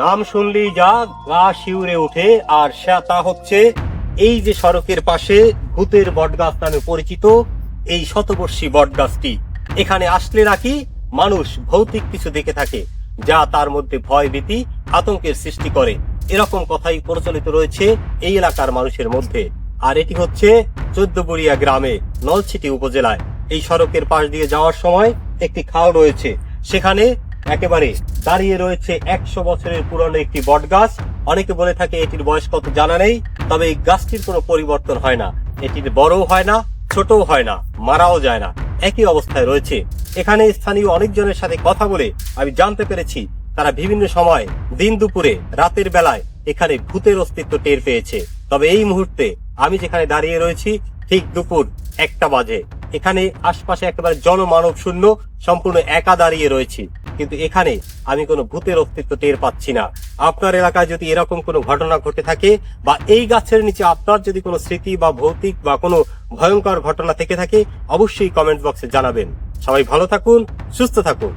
নাম শুনলেই যা গা শিউরে ওঠে, আর সে তা হচ্ছে এই যে সড়কের পাশে ভূতের বটগাছ নামে পরিচিত এই শতবর্ষী বটগাছটি। এখানে আসলে নাকি মানুষ ভৌতিক কিছু দেখে থাকে, যা তার মধ্যে ভয় ভীতি, আতঙ্কের সৃষ্টি করে। এরকম কথাই প্রচলিত রয়েছে এই এলাকার মানুষের মধ্যে। আর এটি হচ্ছে চোদ্দবড়িয়া গ্রামে, নলছিটি উপজেলায়। এই সড়কের পাশ দিয়ে যাওয়ার সময় একটি খাল রয়েছে। সেখানে একেবারে দাঁড়িয়ে রয়েছে একশো বছরের পুরনো একটি বট গাছ অনেকে বলে থাকে এটির বয়স কত জানা নেই, তবে এই গাছটির কোনো পরিবর্তন হয় না। এটির বড়ও হয় না, ছোটও হয় না, মারাও যায় না। একই অবস্থায় রয়েছে। এখানে স্থানীয় অনেকজনের সাথে কথা বলে আমি জানতে পেরেছি, তারা বিভিন্ন সময় দিন দুপুরে, রাতের বেলায় এখানে ভূতের অস্তিত্ব টের পেয়েছে। তবে এই মুহূর্তে আমি যেখানে দাঁড়িয়ে রয়েছি, ঠিক দুপুর একটা বাজে। এখানে আশপাশে একেবারে জনমানব শূন্য সম্পূর্ণ একা দাঁড়িয়ে রয়েছি। কিন্তু এখানে আমি কোনো ভূতের অস্তিত্ব টের পাচ্ছি না। আপনার এলাকায় যদি এরকম কোনো ঘটনা ঘটে থাকে বা এই গাছের নিচে আপনার যদি কোনো স্মৃতি বা ভৌতিক বা কোনো ভয়ঙ্কর ঘটনা থেকে থাকে, অবশ্যই কমেন্ট বক্সে জানাবেন। সবাই ভালো থাকুন, সুস্থ থাকুন।